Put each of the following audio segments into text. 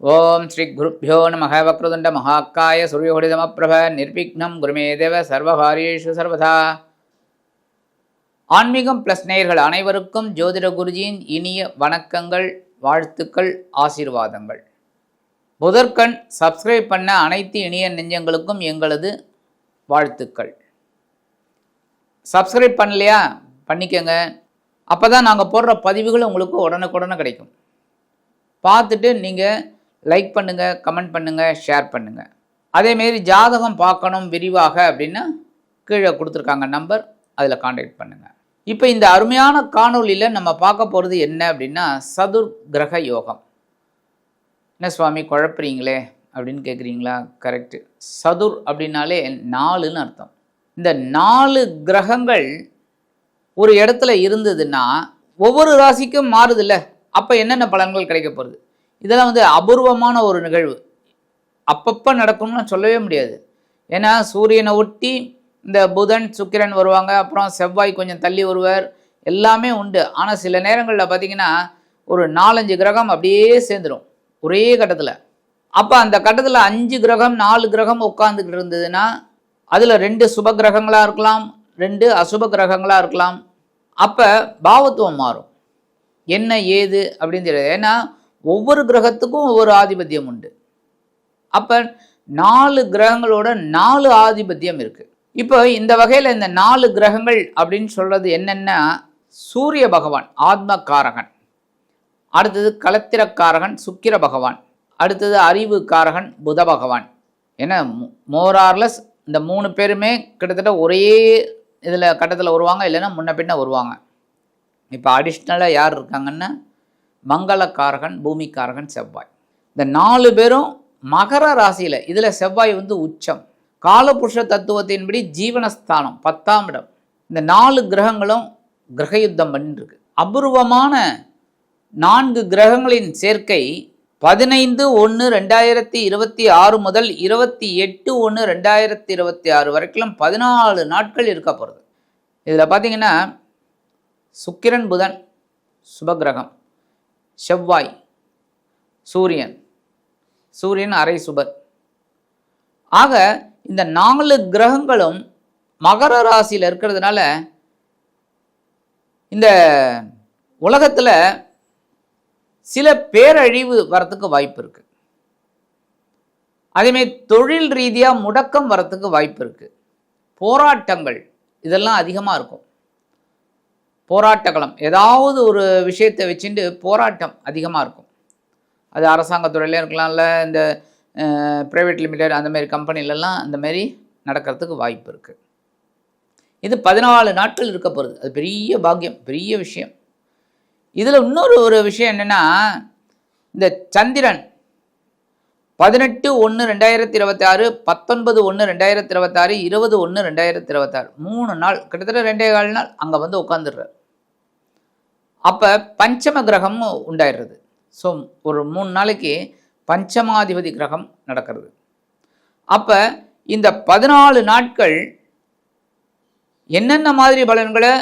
ஓம் ஸ்ரீ குருப்பியோ நம வக்ரதுண்ட மகாக்காய சூரியோடிதமப்பிரப நிர்விக்னம் குருமே தேவ சர்வகாரியேஷு சர்வதா. ஆன்மீகம் ப்ளஸ் நேயர்கள் அனைவருக்கும் ஜோதிட குருஜியின் இனிய வணக்கங்கள் வாழ்த்துக்கள் ஆசீர்வாதங்கள். புதர்கண் சப்ஸ்கிரைப் பண்ண அனைத்து இனிய நெஞ்சங்களுக்கும் எங்களது வாழ்த்துக்கள். சப்ஸ்கிரைப் பண்ணலையா? பண்ணிக்கங்க. அப்போ தான் நாங்கள் போடுற பதிவுகள் உங்களுக்கு உடனுக்குடனே கிடைக்கும். பார்த்துட்டு நீங்கள் லைக் பண்ணுங்கள் கமெண்ட் பண்ணுங்கள் ஷேர் பண்ணுங்கள் அதேமாரி ஜாதகம் பார்க்கணும் விரிவாக அப்படின்னா கீழே கொடுத்துருக்காங்க நம்பர் அதில் காண்டாக்ட் பண்ணுங்கள் இப்போ இந்த அருமையான காணொளியில் நம்ம பார்க்க போகிறது என்ன அப்படின்னா சதுர் கிரக யோகம். என்ன சுவாமி குழப்புறீங்களே அப்படின்னு கேட்குறீங்களா கரெக்டு சதுர் அப்படின்னாலே நாலுன்னு அர்த்தம். இந்த நாலு கிரகங்கள் ஒரு இடத்துல இருந்ததுன்னா ஒவ்வொரு ராசிக்கும் மாறுதில்ல. அப்போ என்னென்ன பலன்கள் கிடைக்க போகிறது இதெல்லாம் வந்து அபூர்வமான ஒரு நிகழ்வு. அப்பப்போ நடக்கும்னு சொல்லவே முடியாது. ஏன்னா சூரியனை ஒட்டி இந்த புதன் சுக்கிரன் வருவாங்க. அப்புறம் செவ்வாய் கொஞ்சம் தள்ளி வருவார். எல்லாமே உண்டு. ஆனால் சில நேரங்களில் பார்த்திங்கன்னா ஒரு நாலஞ்சு கிரகம் அப்படியே சேர்ந்துடும் ஒரே கட்டத்தில். அப்போ அந்த கட்டத்தில் அஞ்சு கிரகம் நாலு கிரகம் உட்காந்துக்கிட்டு இருந்ததுன்னா அதில் ரெண்டு சுப கிரகங்களாக இருக்கலாம் ரெண்டு அசுப கிரகங்களாக இருக்கலாம். அப்போ பாவத்துவம் மாறும். என்ன ஏது அப்படின்னு தெரியாது. ஏன்னா ஒவ்வொரு கிரகத்துக்கும் ஒவ்வொரு ஆதிபத்தியம் உண்டு. அப்போ நாலு கிரகங்களோட நாலு ஆதிபத்தியம் இருக்குது இப்போ இந்த வகையில் இந்த நாலு கிரகங்கள் அப்படின்னு சொல்கிறது என்னென்னா சூரிய பகவான் ஆத்மக்காரகன். அடுத்தது கலத்திரக்காரகன் சுக்கிர பகவான். அடுத்தது அறிவு காரகன் புத பகவான். ஏன்னா மோரார்லஸ் இந்த மூணு பேருமே கிட்டத்தட்ட ஒரே இதில் கட்டத்தில் வருவாங்க இல்லைன்னா முன்ன பின்ன வருவாங்க. இப்போ அடிஷ்னலாக யார் இருக்காங்கன்னா மங்களக்காரகன் பூமிக்காரகன் செவ்வாய். இந்த நாலு பேரும் மகர ராசியில். இதில் செவ்வாய் வந்து உச்சம். காலபுருஷ தத்துவத்தின்படி ஜீவனஸ்தானம் பத்தாம் இடம். இந்த நாலு கிரகங்களும் கிரக யுத்தம் பண்ணிருக்கு. அபூர்வமான நான்கு கிரகங்களின் சேர்க்கை பதினைந்து ஒன்று ரெண்டாயிரத்தி இருபத்தி ஆறு முதல் இருபத்தி எட்டு ஒன்று ரெண்டாயிரத்தி இருபத்தி ஆறு வரைக்கும் பதினாலு நாட்கள் இருக்க போகிறது இதில் பார்த்தீங்கன்னா சுக்கிரன் புதன் சுபகிரகம் செவ்வாய் சூரியன். சூரியன் அரை சுபர். ஆக இந்த நாலு கிரகங்களும் மகர ராசியில் இருக்கிறதுனால இந்த உலகத்தில் சில பேரழிவு வரத்துக்கு வாய்ப்பு இருக்கு. அதேமாரி தொழில் ரீதியாக முடக்கம் வரத்துக்கு வாய்ப்பு இருக்கு. போராட்டங்கள் இதெல்லாம் அதிகமாக இருக்கும். போராட்டக்களம் ஏதாவது ஒரு விஷயத்தை வச்சுட்டு போராட்டம் அதிகமாக இருக்கும். அது அரசாங்கத்துறையிலே இல்லை இந்த ப்ரைவேட் லிமிடெட் அந்த மாதிரி கம்பெனிலலாம் அந்த மாதிரி நடக்கிறதுக்கு வாய்ப்பு இருக்குது இது பதினாலு நாட்கள் இருக்க போகிறது அது பெரிய பாக்கியம் பெரிய விஷயம். இதில் இன்னொரு ஒரு விஷயம் என்னென்னா இந்த சந்திரன் பதினெட்டு ஒன்று ரெண்டாயிரத்தி இருபத்தி ஆறு பத்தொன்பது ஒன்று ரெண்டாயிரத்தி இருபத்தாறு இருபது ஒன்று ரெண்டாயிரத்தி இருபத்தாறு மூணு நாள் கிட்டத்தட்ட ரெண்டே கால் நாள் அங்கே வந்து உட்காந்துடுறார் அப்போ பஞ்சம கிரகம் உண்டாயிடுறது. ஸோ ஒரு மூணு நாளைக்கு பஞ்சமாதிபதி கிரகம் நடக்கிறது. அப்போ இந்த பதினாலு நாட்கள் என்னென்ன மாதிரி பலன்களை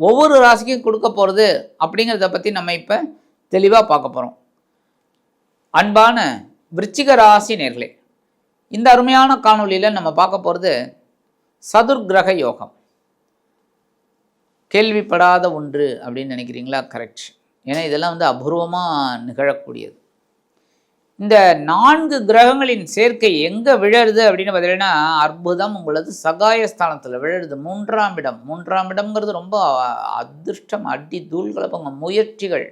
ஒவ்வொரு ராசிக்கும் கொடுக்க போகிறது அப்படிங்கிறத பற்றி நம்ம இப்போ தெளிவாக பார்க்க போகிறோம் அன்பான விருச்சிக ராசி நேர்களே இந்த அருமையான காணொலியில் நம்ம பார்க்க போகிறது சதுர்கிரக யோகம். கேள்விப்படாத ஒன்று அப்படின்னு நினைக்கிறீங்களா? கரெக்ட் ஏன்னா இதெல்லாம் வந்து அபூர்வமாக நிகழக்கூடியது. இந்த நான்கு கிரகங்களின் சேர்க்கை எங்கே விழருது அப்படின்னு பார்த்தீங்கன்னா அற்புதம் உங்களது சகாயஸ்தானத்தில் விழருது. மூன்றாம் இடம். மூன்றாம் இடம்ங்கிறது ரொம்ப அதிர்ஷ்டம் அடி தூள் கலப்பங்க முயற்சிகள்.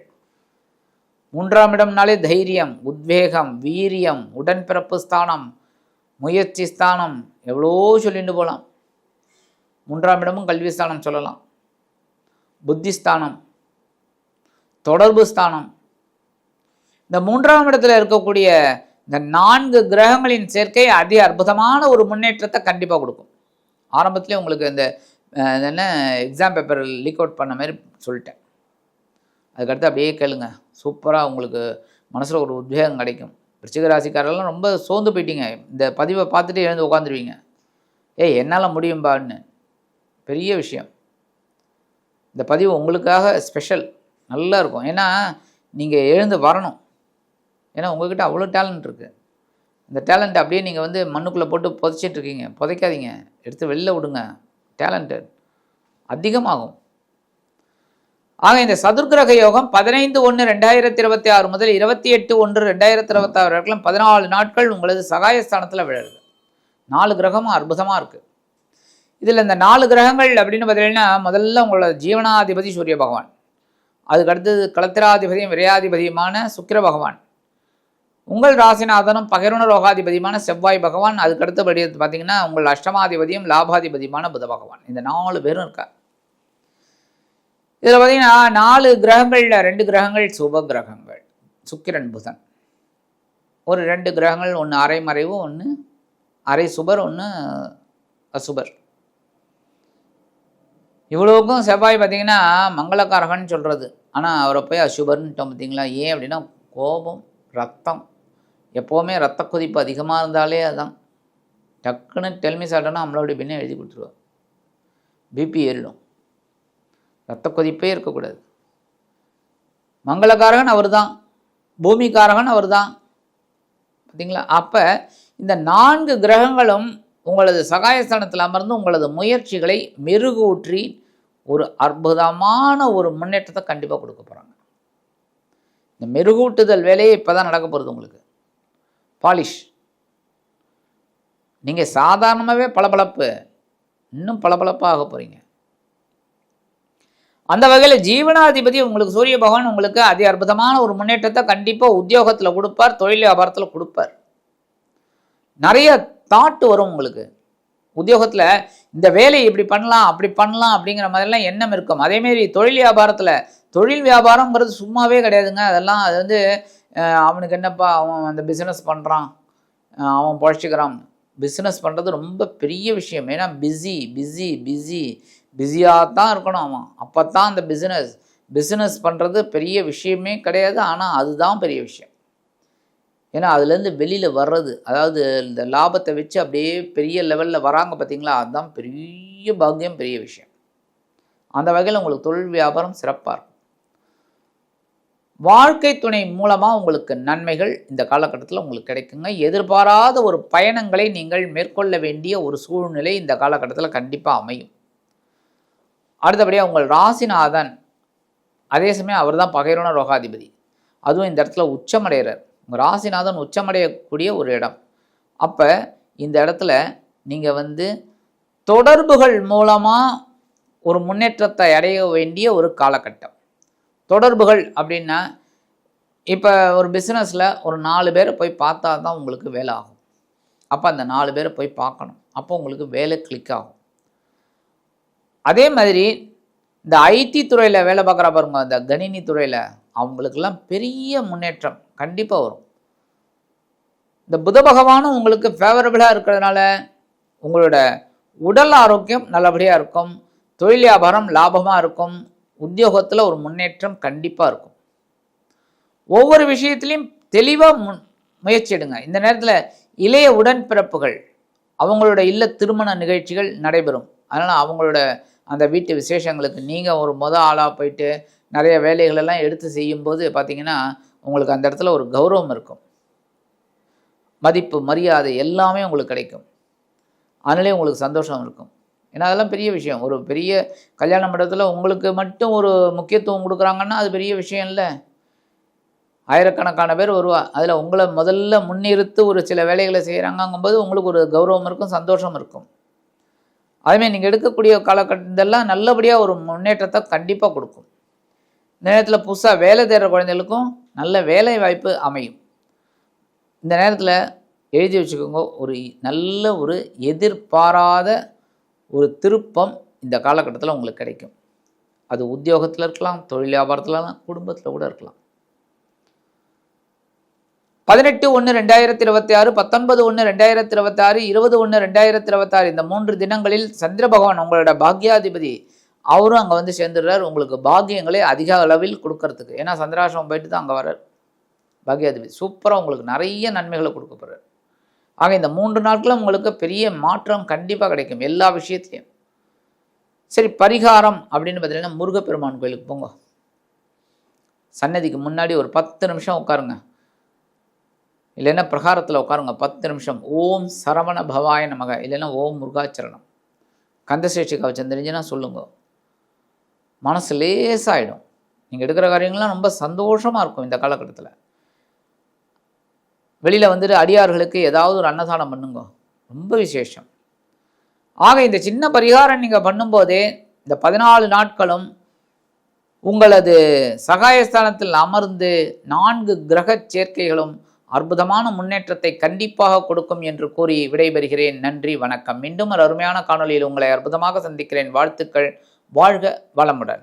மூன்றாம் இடம்னாலே தைரியம் உத்வேகம் வீரியம் உடன்பிறப்பு ஸ்தானம் முயற்சி ஸ்தானம். எவ்வளோ சொல்லிட்டு போகலாம். மூன்றாம் இடமும் கல்வி ஸ்தானம் சொல்லலாம். புத்திஸ்தானம் தொடர்பு ஸ்தானம். இந்த மூன்றாம் இடத்துல இருக்கக்கூடிய இந்த நான்கு கிரகங்களின் சேர்க்கை அதி அற்புதமான ஒரு முன்னேற்றத்தை கண்டிப்பாக கொடுக்கும். ஆரம்பத்துலேயே உங்களுக்கு இந்த என்ன எக்ஸாம் பேப்பர் லீக் அவுட் பண்ண மாதிரி சொல்லிட்டேன். அதுக்கடுத்து அப்படியே கேளுங்க. சூப்பராக உங்களுக்கு மனசில் ஒரு உத்வேகம் கிடைக்கும். விருச்சிக ராசிக்காரெல்லாம் ரொம்ப சோர்ந்து போயிட்டீங்க. இந்த பதிவை பார்த்துட்டு எழுந்து உட்காந்துருவீங்க ஏய் என்னால் முடியும்பான்னு பெரிய விஷயம். இந்த பதிவு உங்களுக்காக ஸ்பெஷல் நல்லா இருக்கும். ஏன்னா நீங்கள் எழுந்து வரணும். ஏன்னா உங்கள்கிட்ட அவ்வளோ டேலண்ட் இருக்குது இந்த டேலண்ட் அப்படியே நீங்கள் வந்து மண்ணுக்குள்ளே போட்டு புதைச்சிட்டு இருக்கீங்க. புதைக்காதீங்க. எடுத்து வெளில விடுங்க. டேலண்ட்டு அதிகமாகும். ஆக இந்த சதுர்கிரக யோகம் பதினைந்து ஒன்று ரெண்டாயிரத்தி இருபத்தி ஆறு முதல் இருபத்தி எட்டு ஒன்று ரெண்டாயிரத்தி இருபத்தாறு வரைக்கும் பதினாலு நாட்கள் உங்களது சகாயஸ்தானத்தில் விழுது நாலு கிரகமும் அற்புதமாக இருக்குது இதில் இந்த நாலு கிரகங்கள் அப்படின்னு பார்த்தீங்கன்னா முதல்ல உங்களோட ஜீவனாதிபதி சூரிய பகவான். அதுக்கு அடுத்தது களத்திராதிபதியும் விரையாதிபதியுமான சுக்கிர பகவான். உங்கள் ராசிநாதனும் பகிர்ண ரோகாதிபதியுமான செவ்வாய் பகவான். அதுக்கு அடுத்தபடி பார்த்தீங்கன்னா உங்கள் அஷ்டமாதிபதியும் லாபாதிபதியுமான புத பகவான். இந்த நாலு பேரும் இருக்கா? இதில் பார்த்தீங்கன்னா நாலு கிரகங்களில் ரெண்டு கிரகங்கள் சுப கிரகங்கள். சுக்கிரன் புதன். ஒரு ரெண்டு கிரகங்கள் ஒன்று அரை மறைவு ஒன்று அரை சுபர் ஒன்று அசுபர். இவ்வளவுக்கும் செவ்வாய் பார்த்தீங்கன்னா மங்களக்காரகன் சொல்கிறது ஆனால் அவரை போய் அசுபர்ன்ட்டோம் பார்த்தீங்களா? ஏன் அப்படின்னா கோபம் ரத்தம். எப்போவுமே ரத்த கொதிப்பு அதிகமாக இருந்தாலே அதுதான் டக்குன்னு டெல்மி சாட்டோன்னா நம்மளோட பின்னே எழுதி கொடுத்துருவார் பிபி ஏறிடும். ரத்த கொதிப்பே இருக்கக்கூடாது. மங்களக்காரகன் அவர் தான் பூமிக்காரகன் அவர் தான் பார்த்தீங்களா? அப்போ இந்த நான்கு கிரகங்களும் உங்களது சகாயஸ்தானத்தில் அமர்ந்து உங்களது முயற்சிகளை மெருகூற்றி ஒரு அற்புதமான ஒரு முன்னேற்றத்தை கண்டிப்பாக கொடுக்க போகிறாங்க இந்த மெருகூட்டுதல் வேலையே இப்போ தான் நடக்க போகிறது உங்களுக்கு. பாலிஷ். நீங்கள் சாதாரணமாகவே பளபளப்பு இன்னும் பளபளப்பாக ஆக போகிறீங்க அந்த வகையில் ஜீவனாதிபதி உங்களுக்கு சூரிய பகவான் உங்களுக்கு அதி அற்புதமான ஒரு முன்னேற்றத்தை கண்டிப்பாக உத்தியோகத்தில் கொடுப்பார் தொழில் வியாபாரத்தில் கொடுப்பார். நிறைய தாட்டு வரும் உங்களுக்கு. உத்தியோகத்தில் இந்த வேலையை இப்படி பண்ணலாம் அப்படி பண்ணலாம் அப்படிங்கிற மாதிரிலாம் எண்ணம் இருக்கும். அதேமாரி தொழில் வியாபாரத்தில் தொழில் வியாபாரங்கிறது சும்மாவே கிடையாதுங்க. அதெல்லாம் அது வந்து அவனுக்கு என்னப்பா அவன் அந்த பிஸ்னஸ் பண்ணுறான் அவன் பழச்சிக்கிறான். பிஸ்னஸ் பண்ணுறது ரொம்ப பெரிய விஷயம். ஏன்னா பிஸி பிஸி பிஸி பிஸியாக தான் இருக்கணும் அவன். அப்போ தான் அந்த பிஸ்னஸ் பிஸ்னஸ் பண்ணுறது பெரிய விஷயமே கிடையாது. ஆனால் அதுதான் பெரிய விஷயம். ஏன்னா அதுலேருந்து வெளியில் வர்றது அதாவது இந்த லாபத்தை வச்சு அப்படியே பெரிய லெவலில் வராங்க பார்த்தீங்களா? அதுதான் பெரிய பாக்கியம் பெரிய விஷயம். அந்த வகையில் உங்களுக்கு தொழில் வியாபாரம் சிறப்பாக இருக்கும். வாழ்க்கை துணை மூலமாக உங்களுக்கு நன்மைகள் இந்த காலகட்டத்தில் உங்களுக்கு கிடைக்குங்க. எதிர்பாராத ஒரு பயணங்களை நீங்கள் மேற்கொள்ள வேண்டிய ஒரு சூழ்நிலை இந்த காலகட்டத்தில் கண்டிப்பாக அமையும். அடுத்தபடியாக உங்கள் ராசிநாதன் அதே சமயம் அவர் தான் பகைரோன ரோகாதிபதி. அதுவும் இந்த இடத்துல உச்சமடைகிறார். உங்கள் ராசிநாதன் உச்சமடையக்கூடிய ஒரு இடம். அப்போ இந்த இடத்துல நீங்கள் வந்து தொடர்புகள் மூலமாக ஒரு முன்னேற்றத்தை அடைய வேண்டிய ஒரு காலகட்டம். தொடர்புகள் அப்படின்னா இப்போ ஒரு பிஸ்னஸில் ஒரு நாலு பேரை போய் பார்த்தா தான் உங்களுக்கு வேலை ஆகும். அப்போ அந்த நாலு பேரை போய் பார்க்கணும். அப்போ உங்களுக்கு வேலை கிளிக் ஆகும். அதே மாதிரி இந்த ஐடி துறையில் வேலை பார்க்குற பாருங்க இந்த கணினி துறையில். அவங்களுக்கெல்லாம் பெரிய முன்னேற்றம் கண்டிப்பாக வரும். இந்த புத பகவானும் உங்களுக்கு ஃபேவரபிளாக இருக்கிறதுனால உங்களோட உடல் ஆரோக்கியம் நல்லபடியாக இருக்கும் தொழில் வியாபாரம் லாபமாக இருக்கும் உத்தியோகத்தில் ஒரு முன்னேற்றம் கண்டிப்பாக இருக்கும். ஒவ்வொரு விஷயத்துலையும் தெளிவாக முன் முயற்சி எடுங்க. இந்த நேரத்தில் இளைய உடன்பிறப்புகள் அவங்களோட இல்ல திருமண நிகழ்ச்சிகள் நடைபெறும். அதனால் அவங்களோட அந்த வீட்டு விசேஷங்களுக்கு நீங்கள் ஒரு மொதல் ஆளாக போயிட்டு நிறைய வேலைகளெல்லாம் எடுத்து செய்யும்போது பார்த்தீங்கன்னா உங்களுக்கு அந்த இடத்துல ஒரு கௌரவம் இருக்கும். மதிப்பு மரியாதை எல்லாமே உங்களுக்கு கிடைக்கும். அதனாலே உங்களுக்கு சந்தோஷம் இருக்கும். ஏன்னா அதெல்லாம் பெரிய விஷயம். ஒரு பெரிய கல்யாண மண்டபத்தில் உங்களுக்கு மட்டும் ஒரு முக்கியத்துவம் கொடுக்குறாங்கன்னா அது பெரிய விஷயம் இல்லை. ஆயிரக்கணக்கான பேர் வருவா. அதில் உங்களை முதல்ல முன்னிறுத்து ஒரு சில வேலைகளை செய்கிறாங்கங்கும்போது உங்களுக்கு ஒரு கௌரவம் இருக்கும் சந்தோஷம் இருக்கும். அதுமாதிரி நீங்கள் எடுக்கக்கூடிய காலகட்டத்தெல்லாம் நல்லபடியாக ஒரு முன்னேற்றத்தை கண்டிப்பாக கொடுக்கும். இந்த நேரத்தில் புதுசாக வேலை தேடுற குழந்தைகளுக்கும் நல்ல வேலை வாய்ப்பு அமையும். இந்த நேரத்தில் எழுதி வச்சுக்கோங்க ஒரு நல்ல ஒரு எதிர்பாராத ஒரு திருப்பம் இந்த காலகட்டத்தில் உங்களுக்கு கிடைக்கும். அது உத்தியோகத்தில் இருக்கலாம் தொழில் வியாபாரத்தில் குடும்பத்தில் கூட இருக்கலாம். பதினெட்டு ஒன்று ரெண்டாயிரத்தி இருபத்தி ஆறு பத்தொன்பது ஒன்று ரெண்டாயிரத்தி இருபத்தி ஆறு இருபது ஒன்று ரெண்டாயிரத்தி இருபத்தாறு இந்த மூன்று தினங்களில் சந்திர பகவான் உங்களோட பாக்யாதிபதி அவரும் அங்கே வந்து சேர்ந்துடுறார். உங்களுக்கு பாக்கியங்களை அதிக அளவில் கொடுக்கறதுக்கு. ஏன்னா சந்திராசிரமம் போயிட்டு தான் அங்கே வர்றார். பாக்யாதிபதி சூப்பராக உங்களுக்கு நிறைய நன்மைகளை கொடுக்க போகிறார் ஆக இந்த மூன்று நாட்களும் உங்களுக்கு பெரிய மாற்றம் கண்டிப்பாக கிடைக்கும் எல்லா விஷயத்தையும் சரி பரிகாரம் அப்படின்னு பார்த்தீங்கன்னா முருகப்பெருமான் கோயிலுக்கு போங்க. சன்னதிக்கு முன்னாடி ஒரு பத்து நிமிஷம் உட்காருங்க. இல்லைன்னா பிரகாரத்தில் உட்காருங்க பத்து நிமிஷம். ஓம் சரவண பவாய நமக. இல்லைன்னா ஓம் முருகாச்சரணம். கந்தசேஷி கவச்சம் தெரிஞ்சுன்னா சொல்லுங்க. மனசு லேசாகிடும் நீங்கள் எடுக்கிற காரியங்கள்லாம் ரொம்ப சந்தோஷமாக இருக்கும் இந்த காலகட்டத்தில். வெளியில் வந்துட்டு அடியார்களுக்கு ஏதாவது ஒரு அன்னதானம் பண்ணுங்க. ரொம்ப விசேஷம். ஆக இந்த சின்ன பரிகாரம் நீங்கள் பண்ணும்போதே இந்த பதினாலு நாட்களும் உங்களது சகாயஸ்தானத்தில் அமர்ந்து நான்கு கிரக சேர்க்கைகளும் அற்புதமான முன்னேற்றத்தை கண்டிப்பாக கொடுக்கும் என்று கூறி விடைபெறுகிறேன். நன்றி வணக்கம். மீண்டும் ஒரு அருமையான காணொளியில் உங்களை அற்புதமாக சந்திக்கிறேன். வாழ்த்துக்கள். வாழ்க வளமுடன்.